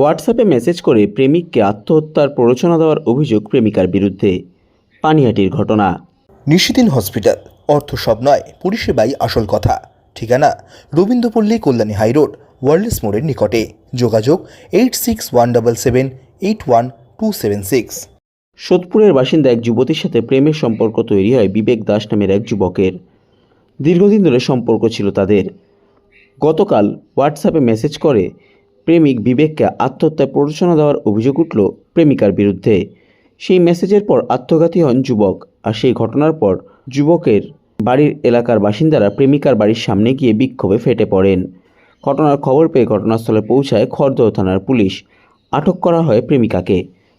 হোয়াটসঅ্যাপে মেসেজ করে প্রেমিককে আত্মহত্যার প্ররোচনা দেওয়ার অভিযোগ প্রেমিকার বিরুদ্ধে। পানিহাটির ঘটনা। নিশিদিন হসপিটাল। অর্থ সব নয় পরিষেবাই আসল কথা। ঠিকানা রবীন্দ্রপল্লী কল্যাণী হাইরোড ওয়ার্ল্ডস মোড়ের নিকটে। যোগাযোগ eight six one double seven eight one two seven six. সোদপুরের বাসিন্দা এক যুবতীর সাথে প্রেমের সম্পর্ক তৈরি হয় বিবেক দাস নামের এক যুবকের। দীর্ঘদিন ধরে সম্পর্ক ছিল তাদের। গতকাল হোয়াটসঅ্যাপে মেসেজ করে প্রেমিক বিবেককে আত্মহত্যায় প্ররোচনা দেওয়ার অভিযোগ উঠল প্রেমিকার বিরুদ্ধে। সেই মেসেজের পর আত্মঘাতী হন যুবক আর সেই ঘটনার পর যুবকের বাড়ির এলাকার বাসিন্দারা প্রেমিকার বাড়ির সামনে গিয়ে বিক্ষোভে ফেটে পড়েন। ঘটনার খবর পেয়ে ঘটনাস্থলে পৌঁছায় খড়দহ থানার পুলিশ। আটক করা হয় প্রেমিকাকে।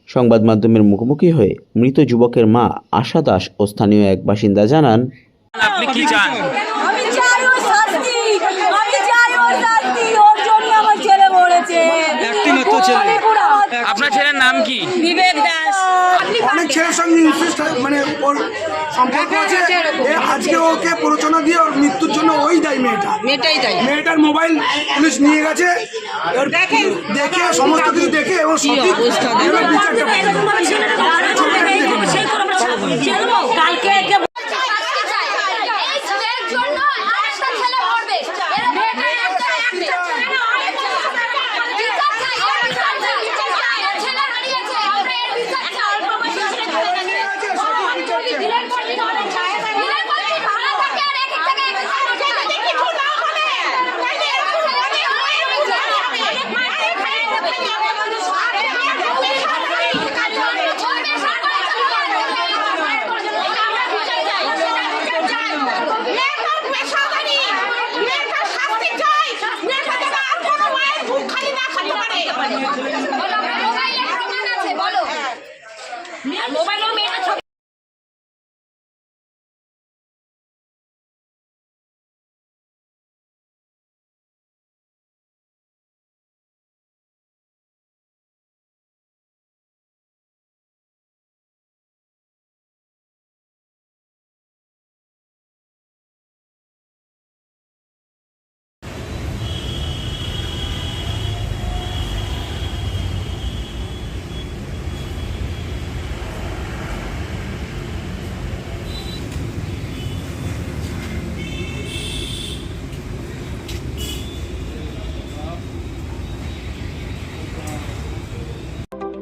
সংবাদ মাধ্যমের মুখোমুখি হয়ে মৃত যুবকের মা আশা দাস ও স্থানীয় এক বাসিন্দা জানান আপনি কি চান আমি চাই ওর শাস্তি আমি চাই ওর শাস্তি আপনার ছেলের নাম কি? বিবেক দাস। অনেক ছেলের সঙ্গে ইনফেস্ট মানে ওর সম্পর্ক আছে এ আজকে ওকে প্ররোচনা দিয়ে ওর মৃত্যুর জন্য ওই দায় মেয়েটা। মেয়েটাই দায়। মেয়েটার মোবাইল পুলিশ নিয়ে গেছে। দেখে সমস্ত কিছু দেখে এবং সঠিক বিচারটা পাবে। কালকে একে শাস্তি চাই। এই ছেলের জন্য আরেকটা ছেলে মরবে। এর মেয়েটা একটা একটা। বিচার চাই, এর বিচার চাই। আমার ছেলে হারিয়েছে, আমরা এর বিচার চাই। দিলের পর দিন অনেক চায়। দিলের পর দিন ভাড়া থাকে আর এক এক থেকে এক এক থাকে। যদি কিছু না বলে, তাহলে এরকম ছেলে হয়, এর বিচার হবে। মায়ের খায়, খায়, আমাদের সরকারে মায়ের খায়, সরকারে চলবে, সরকারে চলবে। আমরা বিচার চাই, বিচার চাই। মেয়েটার পেশাদারি, মেয়েটার শাস্তি চাই। মেয়েটা যেন আর কোনো মায়ের বুক খালি না খালি পারে। বলো, মোবাইলে প্রমাণ আছে, বলো। মোবাইলে মেয়েটা